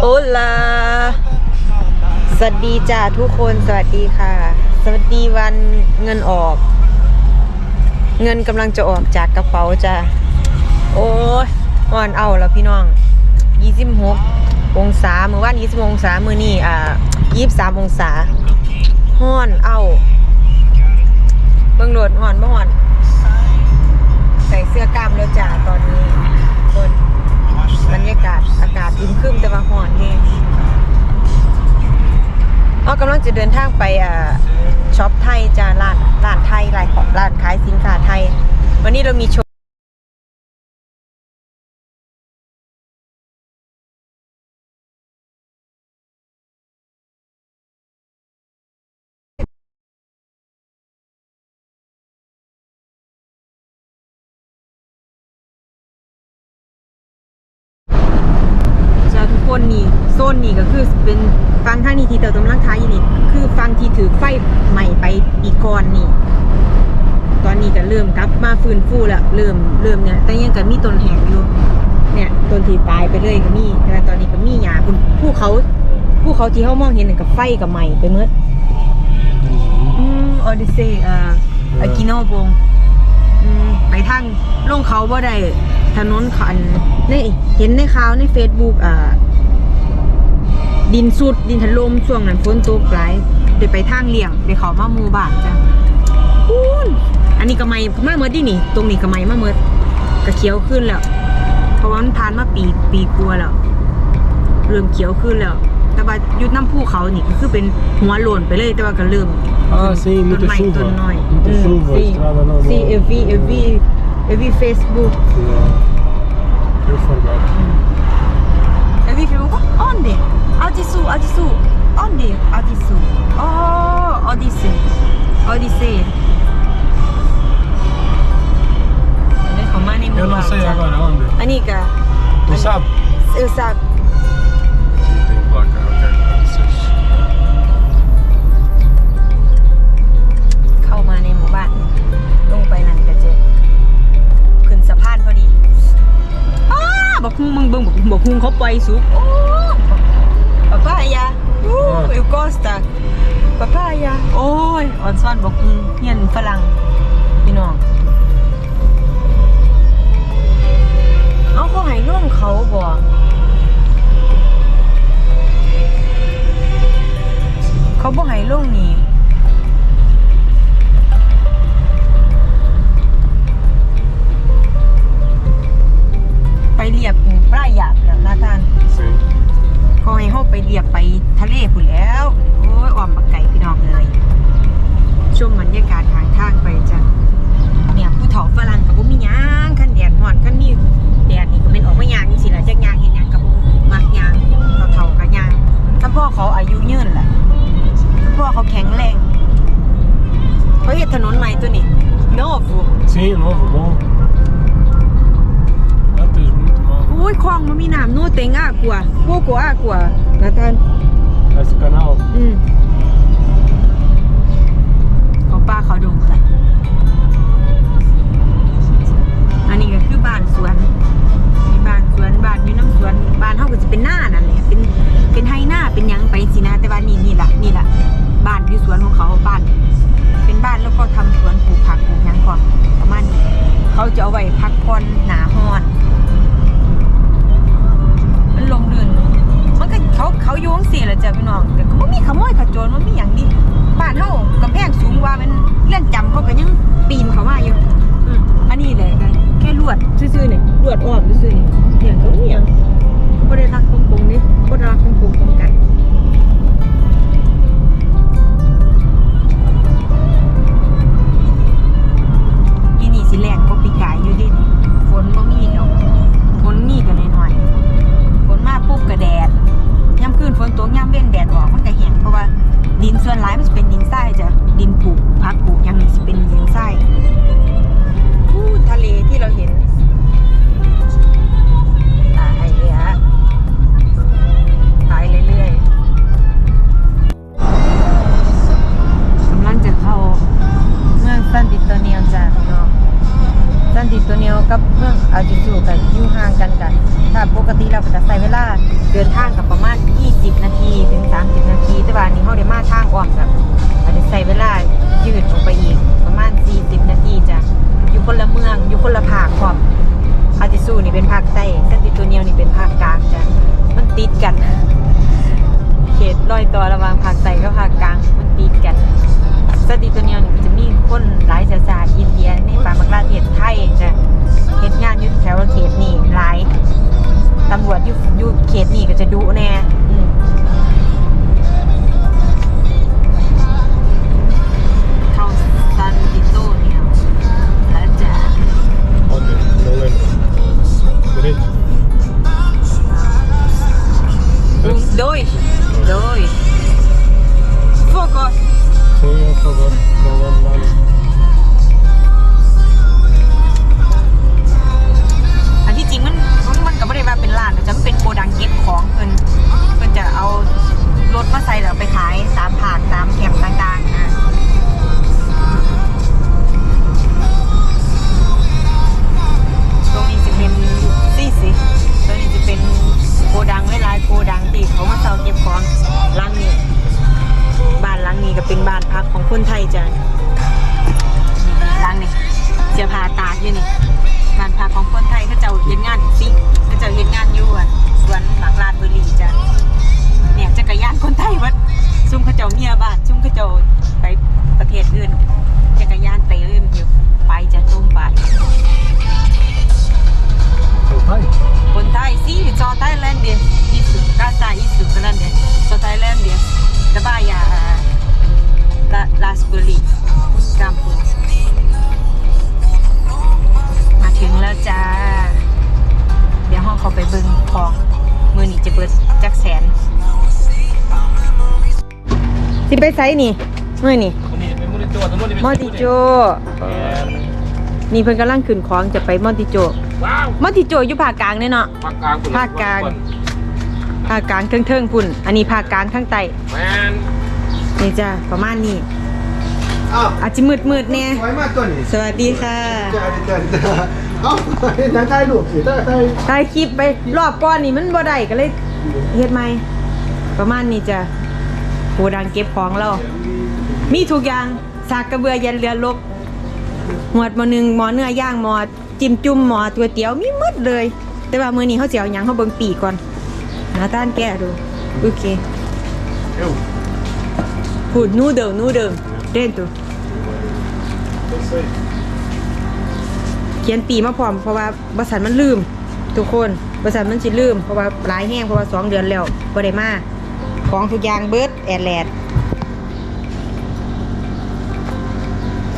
โอลา สวัสดีจ้าทุกคน สวัสดีค่ะ สวัสดีวันเงินออก เงินกำลังจะออกจากกระเป๋าจ้าโอ้ยอ่อนเอาแล้วพี่น้อง26องศาเมื่อวาน20องศา มือนี้อ่า23องศาฮ้อนเอาเบิ่งโดดฮ้อนบ่ฮ้อน ใส่เสื้อกล้ามแล้วจ้าตอนนี้ บรรยากาศอากาศอึมครึมแต่ว่าห่อนแฮงอ๋อกำลังจะเดินทางไปช็อปไทยจ้าร้านร้านไทยร้านของร้านขายสินค้าไทย วันนี้เรามีโชว์ นนี่โซนนี่ก็คือเป็นฟังทางนี้ที่เติมกำลังท้ายอยู่นี่คือฟังที่ถือไฟใหม่ไปปีก่อนนี่ ตอนนี้ก็เริ่มกลับมาฟื้นฟูแล้วเริ่มเริ่มเนี่ยแต่ยังก็มีต้นแหงอยู่ เนี่ยต้นที่ตายไปเลยก็มีแต่ตอนนี้ก็มีหญ้าคุณภูเขาภูเขาที่เขามองเห็นน่ะกับไฟกับใหม่ไปเมื่ออืมออดิเซอ่าอากิโนบงอืมไปทางลงเขาบ่ได้ถนนขันในเห็นในข่าวใน Facebook อ่า ดินสุดดินถล่มช่วงนั้นฝนตกหลายเดี๋ยวไปทางเลี่ยงเดี๋ยวเขามาหมู่บ้านจ้ะพูนอันนี้ก็ไม่มาเมื่อดินี่ ตรงนี้ก็ไม่มาเมื่อกระเขียวขึ้นแล้ว เพราะว่ามันผ่านมาปีปีกลัวาแล้วเริ่มเขียวขึ้นแล้ว แต่ว่าอยุดน้ำภูเขานี่ก็คือเป็นหัวโลนไปเลยแต่ว่าก็เริ่ม Ah, sim, ต้น muita ไม้ chuva. ต้นน้อย Muita chuva, sim estrada normal. sim eu vi eu vi eu vi Facebook Yeah. Eu forgot. eu vi Facebook onde บอกฮุงเขาปล่อยสุกโอ้ปะพายาอู้เอลกอสตาปะพายาโอ้ยออนซ่อนบอกฮุงเฮียนฝรั่งพี่น้อง เอาเขาให้ร่วมเขาบ่เขาบ่ให้ลงนี่ไปเรียบปลายหยาบแล้ว นะท่าน Sim. ก็ให้เขาไปเรียบไปทะเลพุ่นแล้ว โอ้ยอ้อมบักไก่พี่น้องเลยชมบรรยาก นะท่าน Esse canal. อืมข ลวดอ้อมซื่อๆนี่อย่างเขาไม่ยงบ่ได้รักของกงนี่บ่ได้รักของกงของไก่อีนี่สิแรงกว่าปีกายอยู่ดิฝนบ่มีดอกฝนมีก็น้อยๆฝนมาปุ๊บก็แดดย่ำคืนฝนตกย่ำเว้นแดดออกมันก็แห้งเพราะว่าดินส่วนหลายมันจะเป็นดินทรายจ้ะดินปลูกพักปลูกยังนี่จะเป็นดินทรายอู้ทะเลที่เราเห็น ต รอยต่อระหว่างภาคใต้กับภาคกลางมันติดกันสติตัวเนียวนี่มันจะมีคนหลายชาติอินเดียในป่ามักลาเทศไทยจะเฮ็ดงานอยู่แถวเขตนี่หลายตำรวจอยู่อยู่เขตนี่ก็จะดุแน่เข้าซันติโตเนี่ยแล้วจะ Onde? Não lembro. Direito? โดย โด อผ้าตากอยู่นี่บ้านพักของคนไทยเขาเจ้าเฮ็ดงานฟิกเขาเจ้าเฮ็ดงานอยู่อะสวนหมากลาดบุรีจ้ะเนี่ยจักรยานคนไทยวัดซุ่มเขาเจ้าเมียบ้านซุ่มเขาเจ้าไปประเทศอื่นจักรยานไปอื่นอยู่ไปจะตุ้มไป Seu pai? คนไทยสิจอไทยแลนด์เดียอิสุกาซาอิสุกันนั่นเดียจอไทยแลนด์เดียตะบายาลาลาสบุรีกัมพูมา ของมือนี่จะเบิดจักแสนสิไปไซนี่มือนี่มอติโจนี่เพิ่นกำลังขึ้นของจะไปมอติโจว้าวมอติโจอยู่ภาคกลางเนี่ยเนาะภาคกลางคุณภาคกลางภาคกลางเทิงเทิงๆพุ่น อันนี้ภาคกลางข้างใต้แมนนี่จ้าประมาณนี้อ้าวอาจจะมืดมืดๆแน่สวยมากตัวนี้สวัสดีค่ะ เจ้าเจ้าเจ้าเอ้าเห็นทางใต้ลูกสิใต้ใต้ถ่ายคลิปไปรอบก่อนนี่มันบ่ได้ก็เลยเฮ็ดใหม่ประมาณนี้จ้ะโกดังเก็บของเรา มีทุกอย่างสากกระเบือยันเรือลบหมวดหมอหนึ่งหมอเนื้อย่างหมอจิ้มจุ่มหมอตัวเตี๋ยวมีหมดเลย แต่ว่ามื้อนี้เขาสิเอาหยังเขาเบิ่งปีกก่อนหาต้านแก้ดูโอเค Eu. พูดนูเดิมนูเดิมเด่นตัว Eu sei. เขียนปีมาพร้อมเพราะว่าบริษัทมันลืม ทุกคนบริษัทมันสิลืมเพราะว่าหลายแห้งเพราะว่าสองเดือนแล้วบ่ได้มาของทุกอย่างเบิดแอดแลด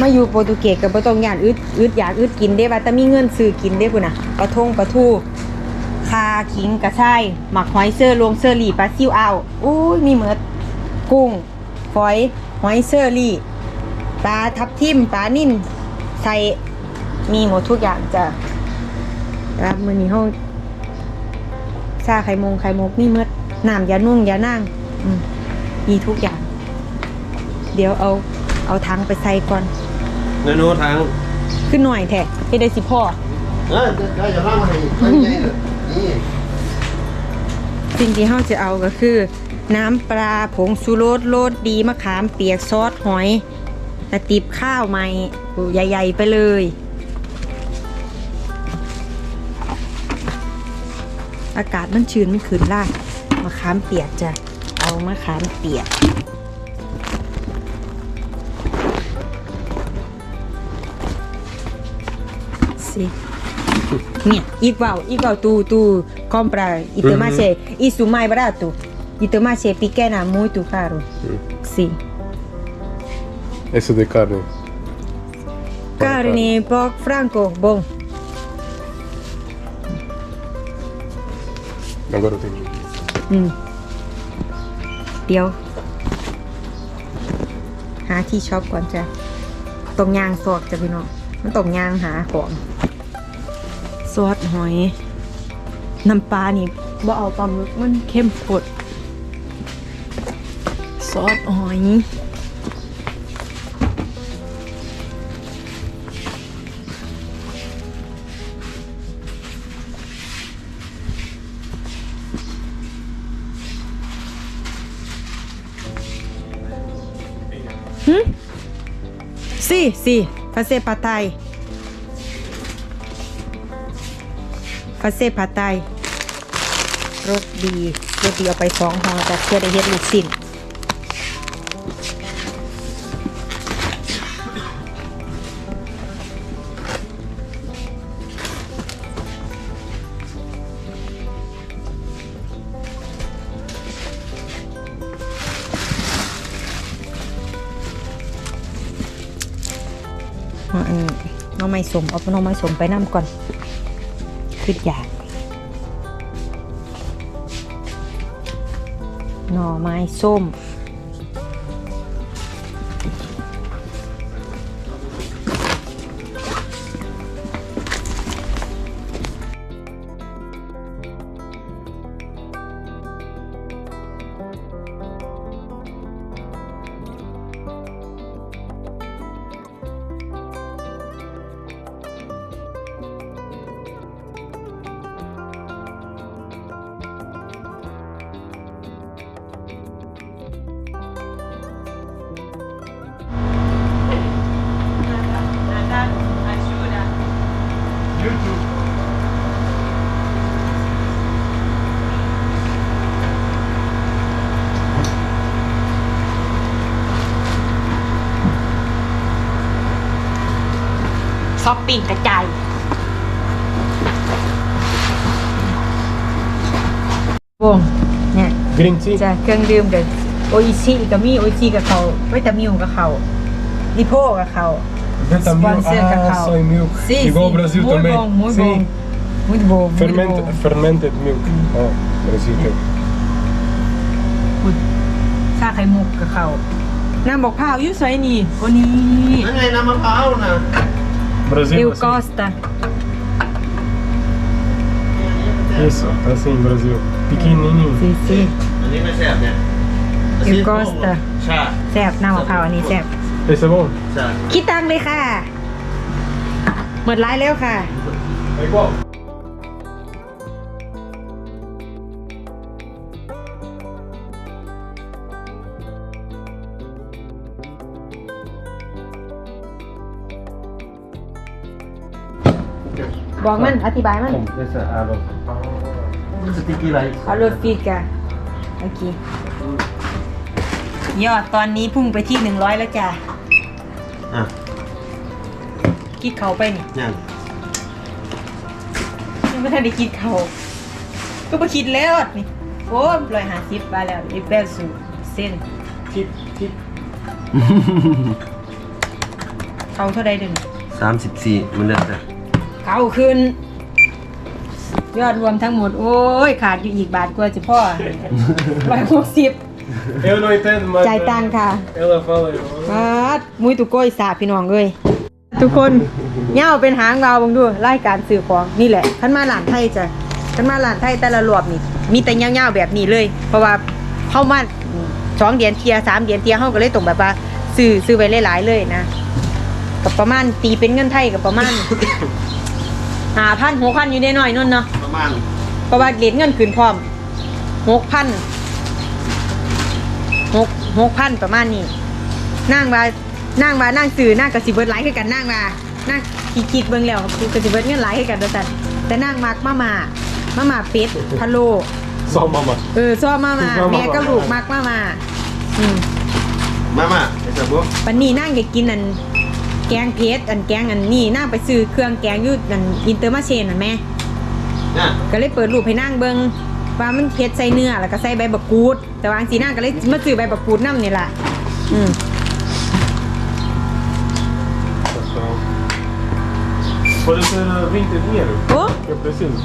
มาอยู่โปรตุเกสกับบ่ต้องย่านอึดอึดอยากอึดกินได้ว่าแต่มีเงินซื้อกินได้พุ่นน่ะปลาทงปลาทูคาขิงกระชายหมักหอยเซอร์ลวงเซอร์ลี่ปลาซิวเอาอุ้ยมีเหมือดกุ้งฝอยหอยเซอร์ลี่ปลาทับทิมปลานิ่นใส่ มีหมดทุกอย่างจ้ะครับมือนี้ห้องชาไข่มงไข่มุกมีเมดน้ำยานุ่งยานั่งอืมมีทุกอย่าง เดี๋ยวเอา เอาถังไปใส่ก่อนเนโน่ทางขึ้นหน่อยแท้ให้ได้สิพ่อเออได้จะร่างมาให้นี่นี่สิ่งที่เราจะเอาก็คือ น้ำปลาผงชูรสโรสดีมะขามเปียกซอสหอยกระติบข้าวใหม่ใหญ่ ๆ ไปเลย อากาศมันชื้นมันขืนล่างมะขามเปียกจะเอามะขามเปียกสิเนี่ยอีกว่าวอีกว่าวตูตู compra e tomate isso mais barato e tomate pequena muito caro sim Esse de carne. carne pork franco bom Agora eu tenho. อืมเดี๋ยว หาที่ช็อปก่อนจ้ะตรงยางสอดจ้ะพี่น้องมันตรงยางหาของซอสหอย น้ำปลานี่บ่เอาปลาหมึกมันเข้มข้นซอสหอย Sì, sì, faccio pad thai. Faccio pad thai รสดีรสดีเอาไปสองห่อจากเพื่อได้เฮ็ดลูกสิ้น ไม้สมเอาหน้องไม้สมไปน้ำก่อนคืออยากหน่อไม้ส้ม ซอปปิ้งกระจายวงเนี่ย Green tea. จะเครื่องดื่มกับโออิชิกับมีโออิชิกับเขาวิตามิวกับเขาลิโพกับเขา Vitamil Sponsor Ah, cacau. soy milk. Sim, Igual sim. o Brasil muito também. bom, muito Sim. bom. Muito bom, muito Ferment, bom. fermented milk. Ah, Brasil tem. ชาไข่มุกกับเขาน้ำบอกพร้าวอยุ่ใส่นี่โอ้นี่นั่นไงน้ำมะพร้าวนะ Brasil เอล assim. กอสตา Isso, assim, Brasil. Pequenininho. ซีซีอันนี้ไม่แซ่บเนี่ย Eu gosto. ใช่แซ่บน้ำมะพร้าวอันนี้แซ่บ Esse é bom? ใช่คิดตังค์เลยค่ะหมดร้ายแล้วค่ะ É igual. บอกมันอธิบายมัน Esse é água. สติกกี้ไรเอารถฟีดกะโอเค ยอดตอนนี้พุ่งไปที่หนึ่งร้อยแล้วจ้ะอะคิดเขาไปนี่ยังยังไม่ทันได้คิดเขาก็มาคิดแล้วนี่โอ้ยร้อยห้าสิบไปแล้วอีแปดสูเส้น Tip, tip. เขาเท่าใดเดินสามสิบสี่มันเดือดจ้ะ เขาขึ้น ยอดรวมทั้งหมด โอ้ย ขาดอยู่อีกบาทกว่าจะพ่อร้อยหกสิบ Eu não entendo, mas. จ่ายตังค่ะ Ela fala. มาดมุ้ยตุโก้ยสาพี่น้องเอ้ยทุกคนเง่าเป็นหางวาวบังดูรายการสื่อของนี่แหละขันมาหลานไทยจ้ะขันมาหลานไทยแต่ละรอบนี่มีแต่เง่าๆแบบนี้เลย เพราะว่าเข้ามาสองเดือนเทียสามเดือนเทียเขาก็เลยตรงแบบว่า ซื้อซื้อไว้หลายๆเลยนะกับประมาณตีเป็นเงินไทยกับประมาณ หาพันหกพันอยู่ได้หน่อยนุ่นเนาะประมาณเพราะว่าเหรียญเงินคืนพร้อมหกพันหกหกพันประมาณนี้นั่งว่านั่งว่านั่งสื่อนั่งกับสิเบิร์ดไลค์คือกันนั่งว่านั่งคิดคิดเบิ่งแล้วคือกับสิเบิร์ดเงินไลค์คือกันแต่แต่นั่งมักมามามามาเป็ดพะโล Só mama. เออชอบมามาชอบมาม่าแม่ก็ลูกมักมามาอืมมามาไอ้สับบัวปันนี้นั่งอยากกินอัน แกงเพชรอันแกงอันนี้นั่งไปซื้อเครื่องแกงอยุ่อันอินเตอร์มาเชนอะแม่เนี่ยก็เลยเปิดรูปให้นั่งเบิงว่ามันเฮ็ดใส่เนื้อแล้วก็ใส่ใบบักกูด แต่ว่าอังสีนั่งก็เลยมาซื้อใบบักกูดนำนี่ล่ะอืม Pode ser uh, 20 dinheiro. โอ้ Eu preciso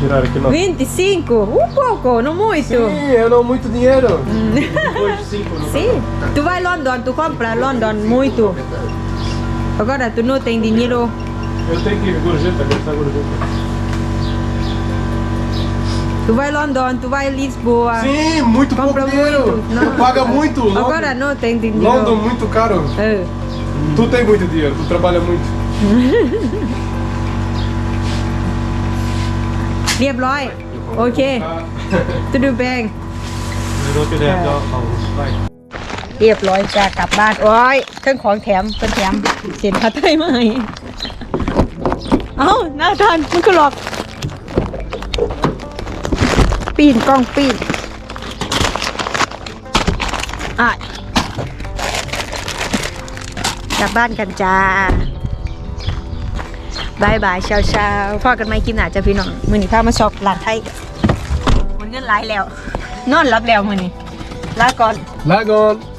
tirar aqui não. 25 um pouco não muito Sim, eu não muito dinheiro. Hum. Depois de 5 não sim tu vai London tu compra London muito agora tu não tem dinheiro Eu tenho que ir gorjeta, gastar gorjeta. tu vai London tu vai Lisboa Sim, muito pouco compra dinheiro. muito não. Tu paga muito. London, agora não tem dinheiro London muito caro. เออ Tu tem muito dinheiro, tu trabalha muito. เรียบร้อย โอเค Ah, จ ะดูแบง Eu não queria dar um vai. รียบร้อยจ้ากลับบ้านโอ้ยเครื่องของแถมเป็นแถมเสียนพัดไทยมาให้เอ้าหน้าทานมันก็หลอก ปีนกล้องปีนอะกลับบ้านกันจ้าบายบายเช้าเช้าพ่อกันไหมกินหนาจะพี่น้องมือนี้พามาชอบร้านไทยมันเงินหลายแล้ว นอนรับแล้วมือนี้ลาก่อน Lagon!